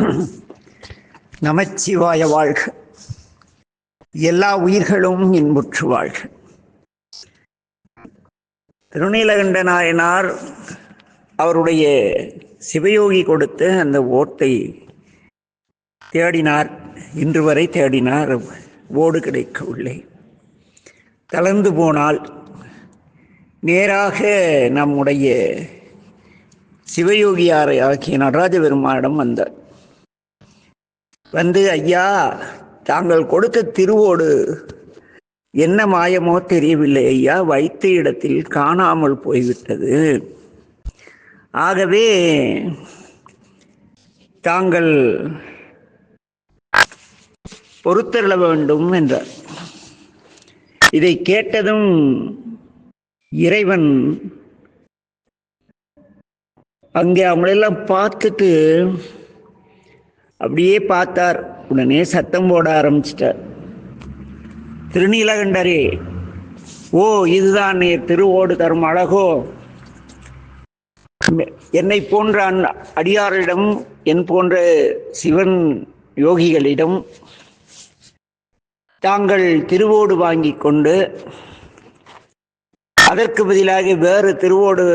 நமச்சிவாய வாழ்க. எல்லா உயிர்களும் இன்புற்று வாழ்க. திருநீலகண்ட நாயனார் அவருடைய சிவயோகி கொடுத்த அந்த ஓட்டை தேடினார். இன்று வரை தேடினார். ஓடு கிடைக்கவில்லை தளர்ந்து போனால் நேராக நம்முடைய சிவயோகியாரை ஆகிய நடராஜ பெருமானிடம் வந்தார். வந்து ஐயா தாங்கள் கொடுத்த திருவோடு என்ன மாயமோ தெரியவில்லை ஐயா. வைத்த இடத்தில் காணாமல் போய்விட்டது. ஆகவே தாங்கள் பொறுத்தருள வேண்டும் என்றார். இதை கேட்டதும் இறைவன் அங்கே அவங்களெல்லாம் பார்த்துட்டு அப்படியே பார்த்தார். உடனே சத்தம் போட ஆரம்பிச்சிட்டார். திருநீலகண்டரே ஓ இதுதான் நீ திருவோடு தரும் அழகோ. என்னை போன்ற அன்- அடியாரிடம் என் போன்ற சிவன் யோகிகளிடம் தாங்கள் திருவோடு வாங்கி கொண்டு அதற்கு பதிலாக வேறு திருவோடு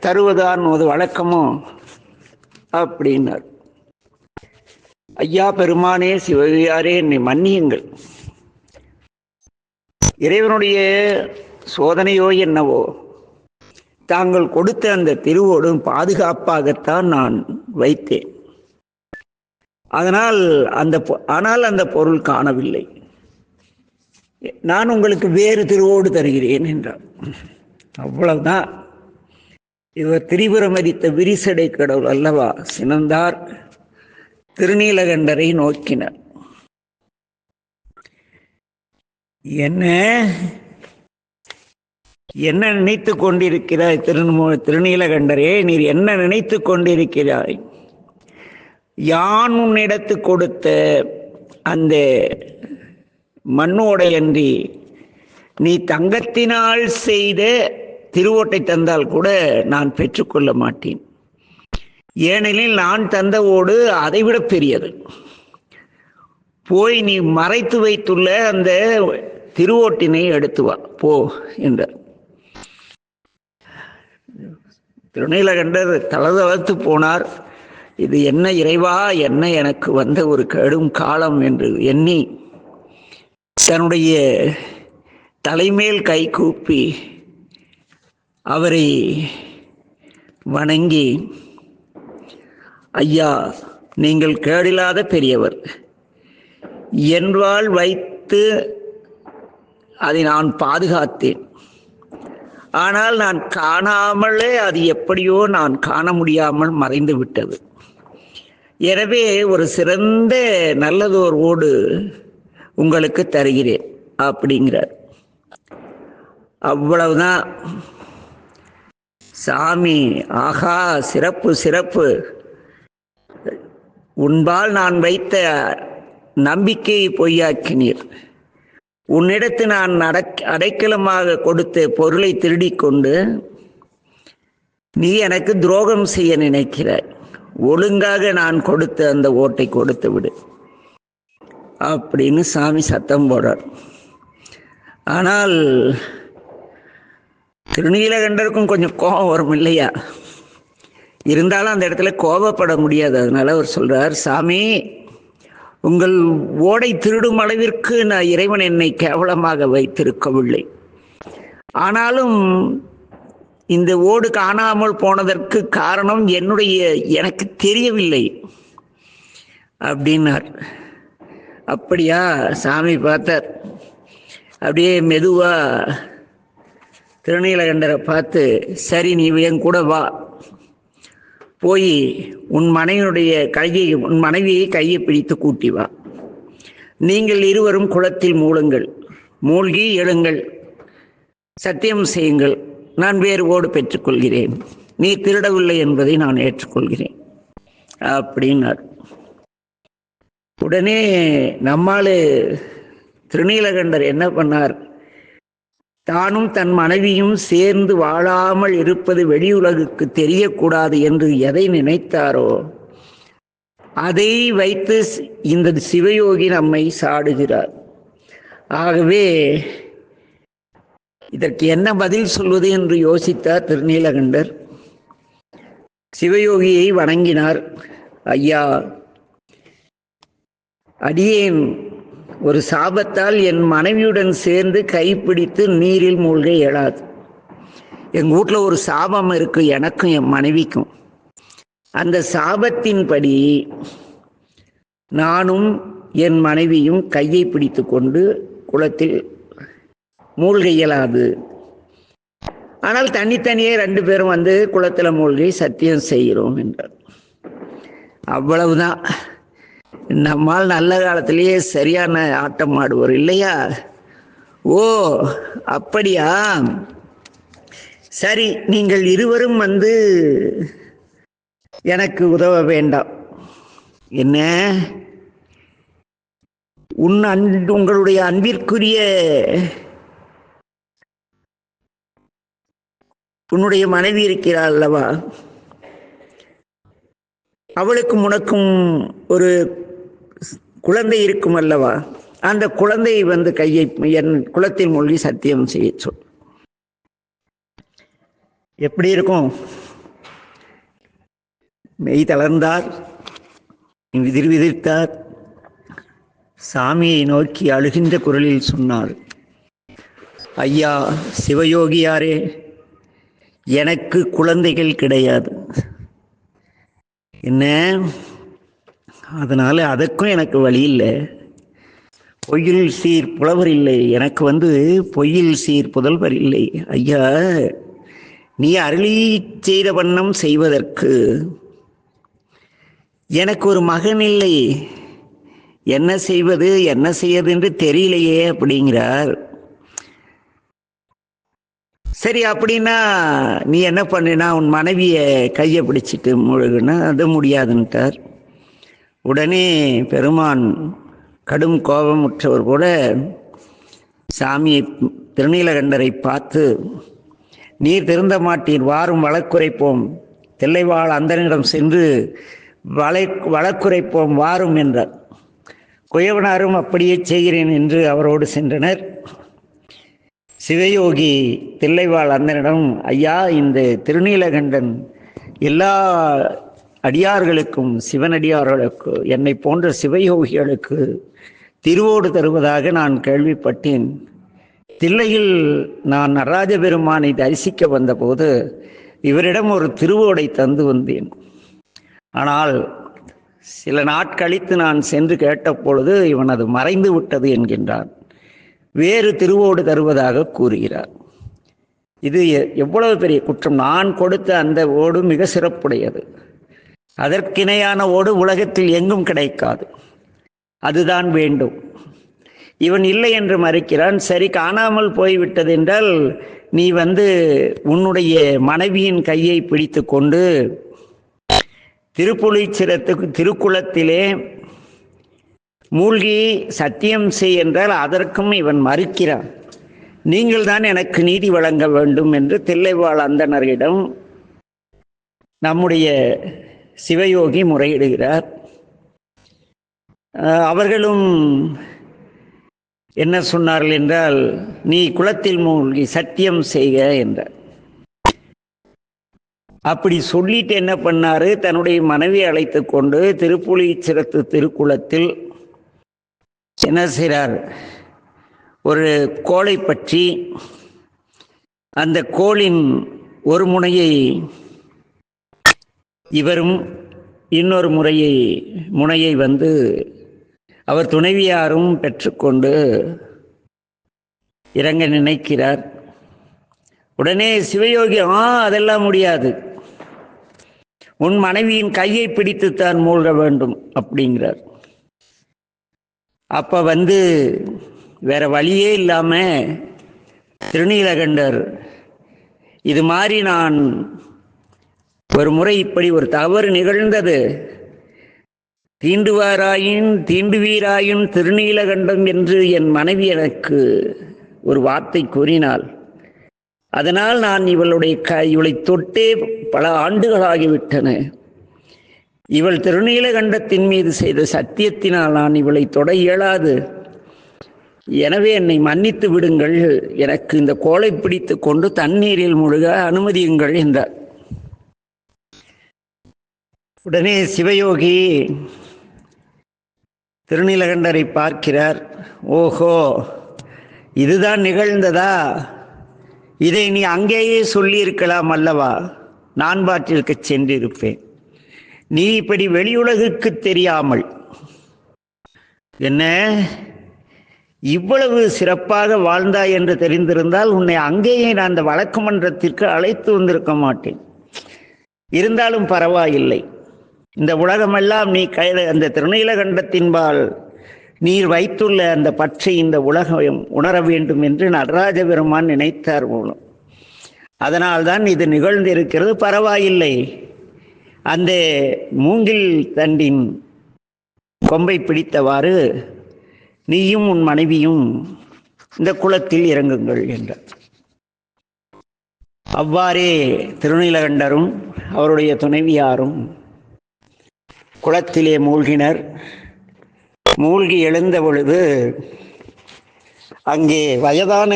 தருவதான் ஒரு வழக்கமோ? அப்படின்னார். ஐயா பெருமானே சிவவியாரே என்னை மன்னியுங்கள். இறைவனுடைய சோதனையோ என்னவோ தாங்கள் கொடுத்த அந்த திருவோடும் பாதுகாப்பாகத்தான் நான் வைத்தேன். அதனால் அந்த பொ- ஆனால் அந்த பொருள் காணவில்லை. நான் உங்களுக்கு வேறு திருவோடு தருகிறேன் என்றார் அவ்வளவுதான். இவர் திரிபுரம் மதித்த விரிசடை கடவுள் அல்லவா? சினந்தார். திருநீலகண்டரை நோக்கினார். என்ன? என்ன நினைத்து கொண்டிருக்கிறாய் திருநமோ திருநீலகண்டரே? நீர் என்ன நினைத்து கொண்டிருக்கிறாய்? யான் உன்னிடத்து கொடுத்த அந்த மண்ணோடையன்றி நீ தங்கத்தினால் செய்த திருவோட்டை தந்தால் கூட நான் பெற்றுக்கொள்ள மாட்டேன். ஏனெனில் நான் தந்த ஓடு அதைவிட பெரியது. போய் நீ மறைத்து வைத்துள்ள அந்த திருவோட்டினை எடுத்து வா போ என்றார். திருநீலகண்டர் தளதளத்து போனார். இது என்ன இறைவா என்ன எனக்கு வந்த ஒரு கடும் காலம் என்று எண்ணி தன்னுடைய தலைமேல் கை கூப்பி அவரை வணங்கி ஐயா நீங்கள் கேடில்லாத பெரியவர். என்பால் வைத்து அதை நான் பாதுகாத்தேன். ஆனால் நான் காணாமலே அது எப்படியோ நான் காண முடியாமல் மறைந்து விட்டது. எனவே ஒரு சிறந்த நல்லதோர் ஓடு உங்களுக்கு தருகிறேன் அப்படிங்கிறார். அவ்வளவுதான். சாமி ஆகா சிறப்பு சிறப்பு. உன்பால் நான் வைத்த நம்பிக்கையை பொய்யாக்கினீர். உன்னிடத்து நான் அடக் அடைக்கலமாக கொடுத்த பொருளை திருடிக்கொண்டு நீ எனக்கு துரோகம் செய்ய நினைக்கிறாய். ஒழுங்காக நான் கொடுத்த அந்த ஓட்டை கொடுத்து விடு. அப்படின்னு சாமி சத்தம் போடுறார். ஆனால் திருநீலகண்டருக்கும் கொஞ்சம் கோபம் வரும் இல்லையா? இருந்தாலும் அந்த இடத்துல கோபப்பட முடியாது. அதனால அவர் சொல்றார் சாமி உங்கள் ஓடை திருடும் அளவிற்கு நான் இறைவன் என்னை கேவலமாக வைத்திருக்கவில்லை. ஆனாலும் இந்த ஓடு காணாமல் போனதற்கு காரணம் என்னுடைய எனக்கு தெரியவில்லை. அப்படின்னார். அப்படியா சாமி பார்த்தார். அப்படியே மெதுவா திருநீலகண்டரை பார்த்து சரி நீ என் கூட வா. போய் உன் மனைவியுடைய கையை உன் மனைவியை கையை பிடித்து கூட்டி வா. நீங்கள் இருவரும் குளத்தில் மூழுங்கள். மூழ்கி எழுங்கள். சத்தியம் செய்யுங்கள். நான் வேறு ஓடு பெற்றுக்கொள்கிறேன். நீ திருடவில்லை என்பதை நான் ஏற்றுக்கொள்கிறேன். அப்படின்னார். உடனே நம்மால் திருநீலகண்டர் என்ன பண்ணார்? தானும் தன் மனைவியும் சேர்ந்து வாழாமல் இருப்பது வெளியுலகுக்கு தெரியக்கூடாது என்று எதை நினைத்தாரோ அதை வைத்து இந்த சிவயோகி நம்மை சாடுகிறார். ஆகவே இதற்கு என்ன பதில் சொல்வது என்று யோசித்தார் திருநீலகண்டர். சிவயோகியை வணங்கினார். ஐயா அடியேன் ஒரு சாபத்தால் என் மனைவியுடன் சேர்ந்து கைப்பிடித்து நீரில் மூழ்க இயலாது. எங்கள் வீட்டில் ஒரு சாபம் இருக்கு எனக்கும் என் மனைவிக்கும். அந்த சாபத்தின்படி நானும் என் மனைவியும் கையை பிடித்து கொண்டு குளத்தில் மூழ்க இயலாது. ஆனால் தனித்தனியே ரெண்டு பேரும் வந்து குளத்தில் மூழ்கி சத்தியம் செய்கிறோம் என்றார். அவ்வளவுதான். நம்மால் நல்ல காலத்திலேயே சரியான ஆட்டம் ஆடுவோர் இல்லையா? ஓ அப்படியா? சரி நீங்கள் இருவரும் வந்து எனக்கு உதவ வேண்டாம். என்ன? உன் அன் உங்களுடைய அன்பிற்குரிய உன்னுடைய மனைவி இருக்கிறாள் அல்லவா? அவளுக்கும் உனக்கும் ஒரு குழந்தை இருக்கும் அல்லவா? அந்த குழந்தையை வந்து கையை என் குளத்தில் மூழ்கி சத்தியம் செய்ய சொல். எப்படி இருக்கும்? மெய் தளர்ந்தார் விதிர்விதிர்த்தார் சாமியை நோக்கி அழுகின்ற குரலில் சொன்னார் ஐயா சிவயோகியாரே எனக்கு குழந்தைகள் கிடையாது. என்ன? அதனால் அதற்கும் எனக்கு வழி இல்லை. பொய்யில் சீர் புலவர் இல்லை. எனக்கு வந்து பொய்யில் சீர் புதல்வர் இல்லை. ஐயா நீ அருளி செய்த வண்ணம் செய்வதற்கு எனக்கு ஒரு மகன் இல்லை. என்ன செய்வது என்ன செய்வது என்று தெரியலையே அப்படிங்கிறார். சரி அப்படின்னா நீ என்ன பண்ணினா உன் மனைவியை கையை பிடிச்சிட்டு முழுகுனா அது முடியாதுன்ட்டார். உடனே பெருமான் கடும் கோபமுற்றவர் கூட சாமியை திருநீலகண்டரை பார்த்து நீர் திருந்த மாட்டீர் வாரும் வழக்குரைப்போம். தில்லைவாழ் அந்தனிடம் சென்று வளை வழக்குரைப்போம் வாரும் என்றார். குயவனாரும் அப்படியே செய்கிறேன் என்று அவரோடு சென்றனர். சிவயோகி தில்லைவாழ் அந்தனிடம் ஐயா இந்த திருநீலகண்டன் எல்லா அடியார்களுக்கும் சிவனடியார்களுக்கு என்னை போன்ற சிவயோகிகளுக்கு திருவோடு தருவதாக நான் கேள்விப்பட்டேன். தில்லையில் நான் நடராஜ பெருமானை தரிசிக்க வந்தபோது இவரிடம் ஒரு திருவோடை தந்து வந்தேன். ஆனால் சில நாட்கழித்து நான் சென்று கேட்டபொழுது இவன் அது மறைந்து விட்டது என்கின்றான். வேறு திருவோடு தருவதாக கூறுகிறார். இது எவ்வளவு பெரிய குற்றம். நான் கொடுத்த அந்த ஓடு மிக சிறப்புடையது. அதற்கிணையான ஓடு உலகத்தில் எங்கும் கிடைக்காது. அதுதான் வேண்டும். இவன் இல்லை என்று மறுக்கிறான் சரி காணாமல் போய்விட்டது என்றால் நீ வந்து உன்னுடைய மனைவியின் கையை பிடித்து கொண்டு திருப்புலிச்சிரத்துக்கு திருக்குளத்திலே மூழ்கி சத்தியம் செய் என்றால் அதற்கும் இவன் மறுக்கிறான். நீங்கள் தான் எனக்கு நீதி வழங்க வேண்டும் என்று தில்லைவாழ் அந்தணரிடம் நம்முடைய சிவயோகி முறையிடுகிறார். அவர்களும் என்ன சொன்னார்கள் என்றால் நீ குளத்தில் மூழ்கி சத்தியம் செய்க என்றார். அப்படி சொல்லிட்டு என்ன பண்ணாரு? தன்னுடைய மனைவி அழைத்து கொண்டு திருப்புலிச்சிரத்து திருக்குளத்தில் என்ன செய்கிறார் ஒரு கோலை பற்றி அந்த கோளின் ஒரு முனையை இவரும் இன்னொரு முறையை முனையை வந்து அவர் துணைவியாரும் பெற்றுக்கொண்டு இறங்க நினைக்கிறார். உடனே சிவயோகி ஆ அதெல்லாம் முடியாது. உன் மனைவியின் கையை பிடித்துத்தான் மூழ்க வேண்டும் அப்படிங்கிறார். அப்ப வந்து வேற வழியே இல்லாம திருநீலகண்டர் இது மாதிரி நான் ஒரு முறை இப்படி ஒரு தவறு நிகழ்ந்தது. தீண்டுவாராயின் தீண்டுவீராயின் திருநீலகண்டம் என்று என் மனைவி எனக்கு ஒரு வார்த்தை கூறினாள். அதனால் நான் இவளுடைய க இவளை தொட்டே பல ஆண்டுகளாகிவிட்டன. இவள் திருநீலகண்டத்தின் மீது செய்த சத்தியத்தினால் நான் இவளை தொட இயலாது. எனவே என்னை மன்னித்து விடுங்கள். எனக்கு இந்த கோலை பிடித்து கொண்டு தண்ணீரில் முழுக அனுமதியுங்கள் என்றார் உடனே சிவயோகி திருநீலகண்டரை பார்க்கிறார். ஓஹோ இதுதான் நிகழ்ந்ததா? இதை நீ அங்கேயே சொல்லியிருக்கலாம் அல்லவா? நான் பாட்டிற்கு சென்றிருப்பேன். நீ இப்படி வெளியுலகுக்கு தெரியாமல். என்ன? இவ்வளவு சிறப்பாக வாழ்ந்தாய் என்று தெரிந்திருந்தால் உன்னை அங்கேயே நான் அந்த வழக்கு மன்றத்திற்கு அழைத்து வந்திருக்க மாட்டேன். இருந்தாலும் பரவாயில்லை. இந்த உலகமெல்லாம் நீ கையில் அந்த திருநீலகண்டத்தின்பால் நீர் வைத்துள்ள அந்த பற்றை இந்த உலகம் உணர வேண்டும் என்று நடராஜ பெருமான் நினைத்தார் மூலம் அதனால்தான் இது நிகழ்ந்திருக்கிறது. பரவாயில்லை. அந்த மூங்கில் தண்டின் கொம்பை பிடித்தவாறு நீயும் உன் மனைவியும் இந்த குளத்தில் இறங்குங்கள் என்றார். அவ்வாறே திருநீலகண்டரும் அவருடைய துணைவியாரும் குளத்திலே மூழ்கினர். மூழ்கி எழுந்த பொழுது அங்கே வயதான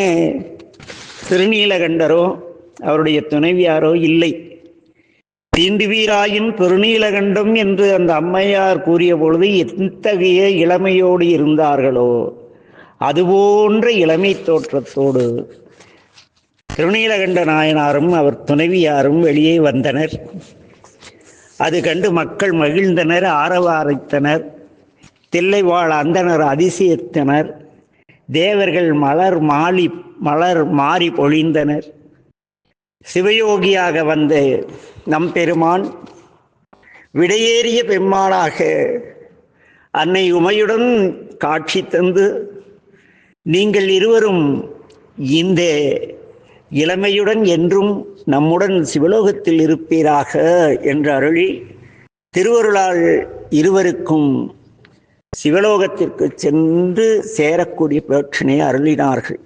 திருநீலகண்டரோ அவருடைய துணைவியாரோ இல்லை. தீண்டுவீராயின் பெருநீலகண்டம் என்று அந்த அம்மையார் கூறிய பொழுது எத்தகைய இளமையோடு இருந்தார்களோ அதுபோன்ற இளமை தோற்றத்தோடு திருநீலகண்ட நாயனாரும் அவர் துணைவியாரும் வெளியே வந்தனர். அது கண்டு மக்கள் மகிழ்ந்தனர் ஆரவாரித்தனர். தில்லைவாழ் அந்தனர் அதிசயித்தனர். தேவர்கள் மலர் மாலி மலர் மாறி பொழிந்தனர். சிவயோகியாக வந்த நம் பெருமான் விடையேறிய பெம்மானாக அன்னை உமையுடன் காட்சி தந்து நீங்கள் இருவரும் இந்த இளமையுடன் என்றும் நம்முடன் சிவலோகத்தில் இருப்பீராக என்று அருளி திருவருளால் இருவருக்கும் சிவலோகத்திற்கு சென்று சேரக்கூடிய பேற்றினை அருளினார்கள்.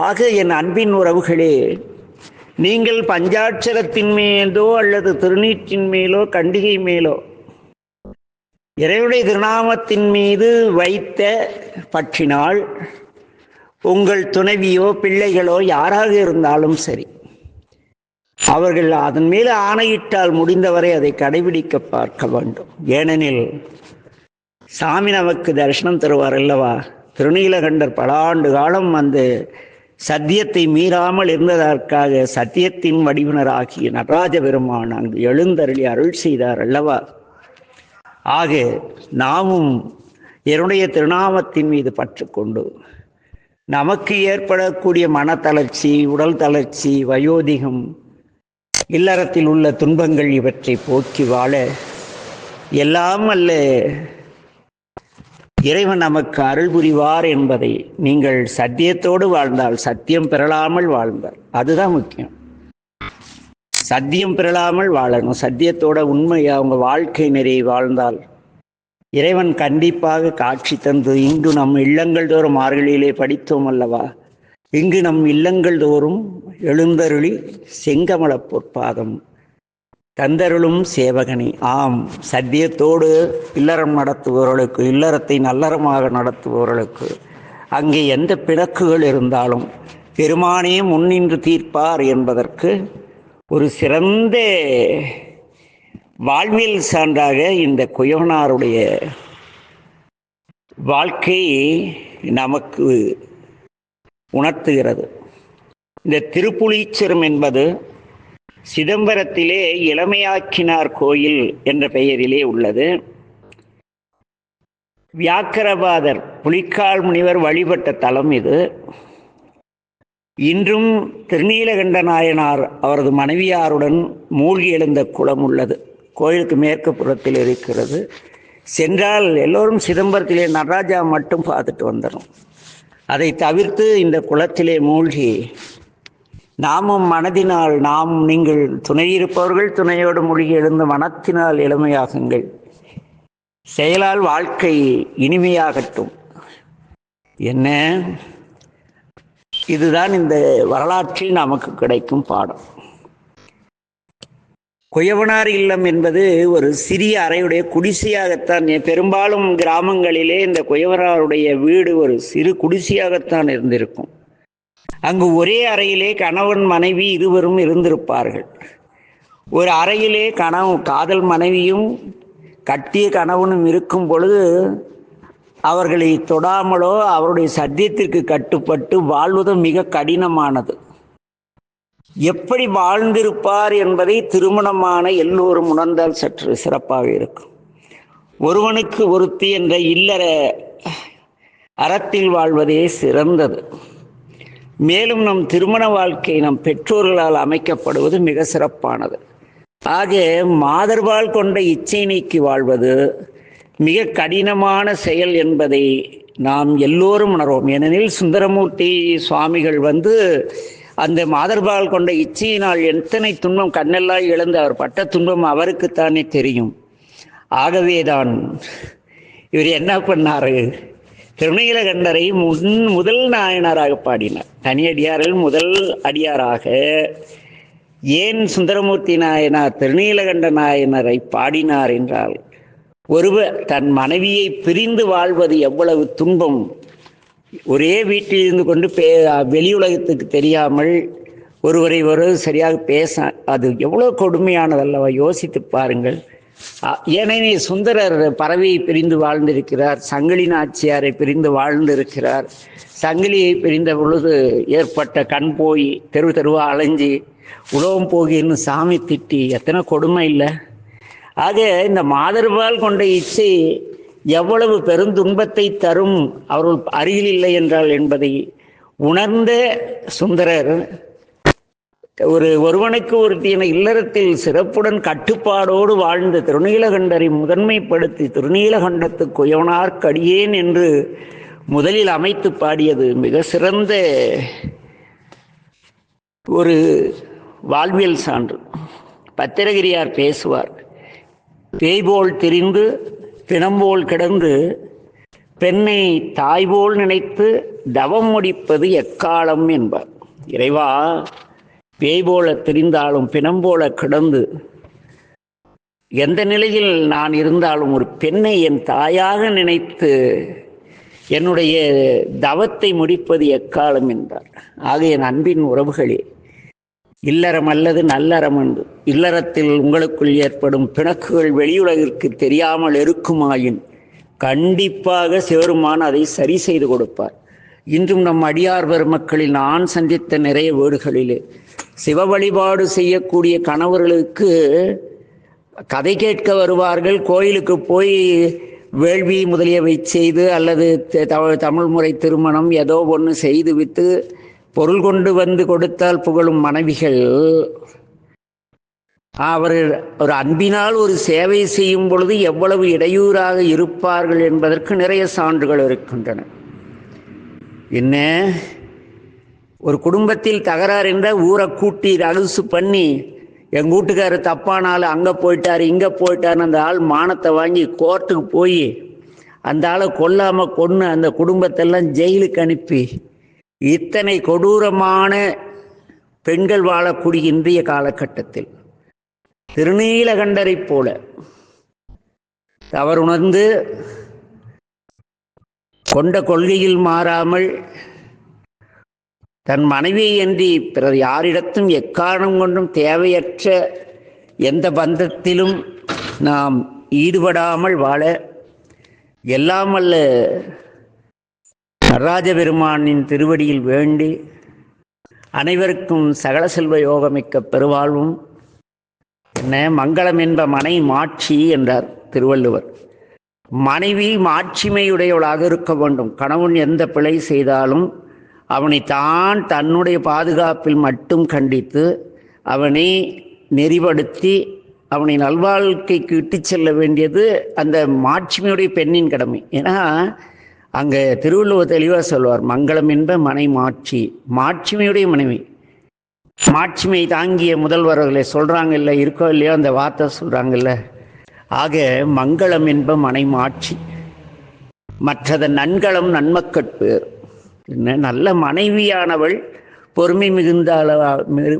ஆக என் அன்பின் உறவுகளே நீங்கள் பஞ்சாட்சரத்தின் மேலோ அல்லது திருநீற்றின் மேலோ கண்டிகை மேலோ இறைவனுடைய திருநாமத்தின் மீது வைத்த பற்றினால் உங்கள் துணைவியோ பிள்ளைகளோ யாராக இருந்தாலும் சரி அவர்கள் அதன் மேல் ஆணையிட்டால் முடிந்தவரை அதை கடைபிடிக்க பார்க்க வேண்டும். ஏனெனில் சாமி நமக்கு தரிசனம் தருவார் அல்லவா? திருநீலகண்டர் பல ஆண்டு காலம் அந்த சத்தியத்தை மீறாமல் இருந்ததற்காக சத்தியத்தின் வடிவினராகிய நடராஜ பெருமான் அங்கு எழுந்தருளி அருள் செய்தார் அல்லவா? ஆக நாமும் என்னுடைய திருநாமத்தின் மீது பற்று கொண்டு நமக்கு ஏற்படக்கூடிய மன தளர்ச்சி உடல் தளர்ச்சி வயோதிகம் இல்லறத்தில் உள்ள துன்பங்கள் இவற்றை போக்கி வாழ எல்லாம் அல்ல. இறைவன் நமக்கு அருள் புரிவார் என்பதை நீங்கள் சத்தியத்தோடு வாழ்ந்தால் சத்தியம் பெறலாமல் வாழ்ந்தால் அதுதான் முக்கியம். சத்தியம் பெறலாமல் வாழணும். சத்தியத்தோட உண்மையாக அவங்க வாழ்க்கை நிறைய வாழ்ந்தால் இறைவன் கண்டிப்பாக காட்சி தந்து இங்கு நம் இல்லங்கள் தோறும் மார்கழியிலே படித்தோம் அல்லவா? இங்கு நம் இல்லங்கள் தோறும் எழுந்தருளி செங்கமல பொற்பாதம். தந்தருளும் சேவகனி. ஆம் சத்தியத்தோடு இல்லறம் நடத்துபவர்களுக்கு இல்லறத்தை நல்லறமாக நடத்துபவர்களுக்கு அங்கே எந்த பிணக்குகள் இருந்தாலும் பெருமானே முன்னின்று தீர்ப்பார் என்பதற்கு ஒரு சிறந்த வாழ்வியல் சான்றாக இந்த குயவனாருடைய வாழ்க்கை நமக்கு உணர்த்துகிறது. இந்த திருப்புளீச்சரம் என்பது சிதம்பரத்திலே இளமையாக்கினார் கோயில் என்ற பெயரிலே உள்ளது. வியாக்கரபாதர் புலிக்கால் முனிவர் வழிபட்ட தலம் இது. இன்றும் திருநீலகண்ட நாயனார் அவரது மனைவியாருடன் மூழ்கி எழுந்த குளம் உள்ளது. கோயிலுக்கு மேற்கு புறத்தில் இருக்கிறது. சென்றால் எல்லோரும் சிதம்பரத்திலே நடராஜா மட்டும் பார்த்துட்டு வந்துடும். அதை தவிர்த்து இந்த குளத்திலே மூழ்கி நாமும் மனதினால் நாம் நீங்கள் துணையிருப்பவர்கள் துணையோடு மூழ்கி எழுந்த மனத்தினால் இளமையாகுங்கள். செயலால் வாழ்க்கை இனிமையாகட்டும். என்ன? இதுதான் இந்த வரலாற்றில் நமக்கு கிடைக்கும் பாடம். குயவனார் இல்லம் என்பது ஒரு சிறிய அறையுடைய குடிசையாகத்தான் பெரும்பாலும் கிராமங்களிலே இந்த குயவனாருடைய வீடு ஒரு சிறு குடிசையாகத்தான் இருந்திருக்கும். அங்கு ஒரே அறையிலே கணவன் மனைவி இருவரும் இருந்திருப்பார்கள். ஒரு அறையிலே கணவன் காதல் மனைவியும் கட்டிய கணவனும் இருக்கும் பொழுது அவர்களை தொடாமலோ அவருடைய சத்தியத்திற்கு கட்டுப்பட்டு வாழ்வதும் மிக கடினமானது. எப்படி வாழ்ந்திருப்பார் என்பதை திருமணமான எல்லோரும் உணர்ந்தால் சற்று சிறப்பாக இருக்கும். ஒருவனுக்கு ஒருத்தி என்ற இல்லற அறத்தில் வாழ்வதே சிறந்தது. மேலும் நம் திருமண வாழ்க்கை நம் பெற்றோர்களால் அமைக்கப்படுவது மிக சிறப்பானது. ஆக மாதர்பால் கொண்ட இச்சை நீக்கி வாழ்வது மிக கடினமான செயல் என்பதை நாம் எல்லோரும் உணர்வோம். ஏனெனில் சுந்தரமூர்த்தி சுவாமிகள் வந்து அந்த மாதர்பால் கொண்ட இச்சையினால் எத்தனை துன்பம் கண்ணெல்லாம் இழந்து அவர் பட்ட துன்பம் அவருக்குத்தானே தெரியும். ஆகவேதான் இவர் என்ன பண்ணாரு? திருநீலகண்டரை முன் முதல் நாயனாராக பாடினார். தனியடியாரில் முதல் அடியாராக ஏன் சுந்தரமூர்த்தி நாயனார் திருநீலகண்ட நாயனரை பாடினார் என்றால் ஒருவர் தன் மனைவியை பிரிந்து வாழ்வது எவ்வளவு துன்பம். ஒரே வீட்டில் இருந்து கொண்டு பே வெளியுலகத்துக்கு தெரியாமல் ஒருவரை ஒரு சரியாக பேச அது எவ்வளோ கொடுமையானதல்லவா யோசித்து பாருங்கள். ஏனெனில் சுந்தரர் பறவையை பிரிந்து வாழ்ந்திருக்கிறார் சங்கிலி நாச்சியாரை பிரிந்து வாழ்ந்திருக்கிறார். சங்கிலியை பிரிந்த பொழுது ஏற்பட்ட கண் போய் தெரு தெருவா அலைஞ்சி உலகம் போகின்னு சாமி திட்டி எத்தனை கொடுமை இல்லை. ஆக இந்த மாதர்பால் கொண்ட இச்சை எவ்வளவு பெருந்துன்பத்தை தரும் அவர்கள் அருகில் இல்லை என்றால் என்பதை உணர்ந்த சுந்தரர் ஒரு ஒருவனுக்கு ஒருத்தின இல்லறத்தில் சிறப்புடன் கட்டுப்பாடோடு வாழ்ந்த திருநீலகண்டரை முதன்மைப்படுத்தி திருநீலகண்டத்து குயவனார் கடியேன் என்று முதலில் அமைத்து பாடியது மிக சிறந்த ஒரு வாழ்வியல் சான்று. பத்திரகிரியார் பேசுவார் பேய்போல் திரிந்து பிணம்போல் கிடந்து பெண்ணை தாய்போல் நினைத்து தவம் முடிப்பது எக்காலம் என்பார். இறைவா பேய் போல தெரிந்தாலும் பிணம் போல கிடந்து எந்த நிலையில் நான் இருந்தாலும் ஒரு பெண்ணை என் தாயாக நினைத்து என்னுடைய தவத்தை முடிப்பது எக்காலம் என்றார் ஆக என் அன்பின் உறவுகளே இல்லறம் அல்லது நல்லறம் என்று. இல்லறத்தில் உங்களுக்குள் ஏற்படும் பிணக்குகள் வெளியுலகிற்கு தெரியாமல் இருக்குமாயின் கண்டிப்பாக சிவருமான் அதை சரி செய்து கொடுப்பார். இன்றும் நம் அடியார் பெருமக்களில் நான் சந்தித்த நிறைய வீடுகளிலே சிவ வழிபாடு செய்யக்கூடிய கணவர்களுக்கு கதை கேட்க வருவார்கள். கோயிலுக்கு போய் வேள்வி முதலியவை செய்து அல்லது தமிழ் முறை திருமணம் ஏதோ ஒன்று செய்து விட்டு பொருள் கொண்டு வந்து கொடுத்தால் புகழும் மனைவிகள் அவர் ஒரு அன்பினால் ஒரு சேவை செய்யும் பொழுது எவ்வளவு இடையூறாக இருப்பார்கள் என்பதற்கு நிறைய சான்றுகள் இருக்கின்றன. என்ன? ஒரு குடும்பத்தில் தகராறு என்றால் ஊரை கூட்டி ரகசு பண்ணி எங்கள் வீட்டுக்காரர் தப்பானாலும் அங்கே போயிட்டார் இங்கே போயிட்டார்னு அந்த ஆள் மானத்தை வாங்கி கோர்ட்டுக்கு போய் அந்த ஆளை கொல்லாமல் கொன்று அந்த குடும்பத்தெல்லாம் ஜெயிலுக்கு அனுப்பி இத்தனை கொடூரமான பெண்கள் வாழக்கூடிய இன்றைய காலகட்டத்தில் திருநீலகண்டரை போல தவறுணர்ந்து கொண்ட கொள்கையில் மாறாமல் தன் மனைவியை அன்றி பிறர் யாரிடத்தும் எக்காரணம் கொண்டும் தேவையற்ற எந்த பந்தத்திலும் நாம் ஈடுபடாமல் வாழ எல்லாம் நடராஜபெருமானின் திருவடியில் வேண்டி அனைவருக்கும் சகல செல்வ யோகமிக்க பெருவாழ்வும். என்ன மங்களம் என்ப மனை மாட்சி என்றார் திருவள்ளுவர். மனைவி மாட்சிமையுடையவளாக இருக்க வேண்டும். கணவன் எந்த பிழை செய்தாலும் அவனை தான் தன்னுடைய பாதுகாப்பில் மட்டும் கண்டித்து அவனை நெறிப்படுத்தி அவனை நல்வாழ்க்கைக்கு இட்டு செல்ல வேண்டியது அந்த மாட்சிமையுடைய பெண்ணின் கடமை. ஏன்னா அங்கே திருவள்ளுவர் தெளிவாக சொல்வார் மங்களம் என்ப மனை மாட்சி மாட்சிமையுடைய மனைவி. மாட்சிமை தாங்கிய முதல்வர்களை சொல்கிறாங்க இல்லை இருக்கோ இல்லையோ அந்த வார்த்தை சொல்கிறாங்கல்ல ஆக மங்களம் என்ப மனை மாட்சி மற்றதன் நன்களம் நன்மக்கட்பு என்ன நல்ல மனைவியானவள் பொறுமை மிகுந்த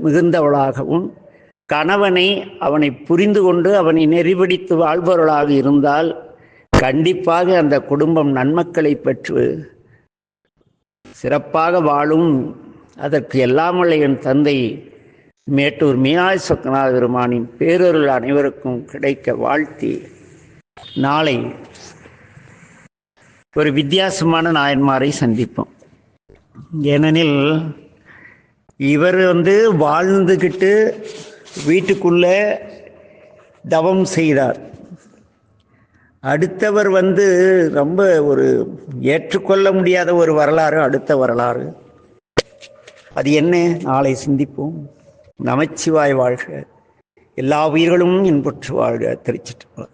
மிகுந்தவளாகவும் கணவனை அவனை புரிந்து கொண்டு அவனை நெறிபடித்து வாழ்பவர்களாக இருந்தால் கண்டிப்பாக அந்த குடும்பம் நன்மக்களை பெற்று சிறப்பாக வாழும். அதற்கு எல்லாமல்ல என் தந்தை மேட்டூர் மீனாய் சொக்கநாத பெருமானின் பேரருள் அனைவருக்கும் கிடைக்க வாழ்த்தி நாளை ஒரு வித்தியாசமான நாயன்மாரை சந்திப்போம். ஏனெனில் இவர் வந்து வாழ்ந்துக்கிட்டு வீட்டுக்குள்ளே தவம் செய்தார். அடுத்தவர் வந்து ரொம்ப ஒரு ஏற்றுக்கொள்ள முடியாத ஒரு வரலாறு அடுத்த வரலாறு. அது என்ன? நாளை சிந்திப்போம். நமச்சிவாய் வாழ்க. எல்லா உயிர்களும் இன்புற்று வாழ்க. திருச்சிட்டு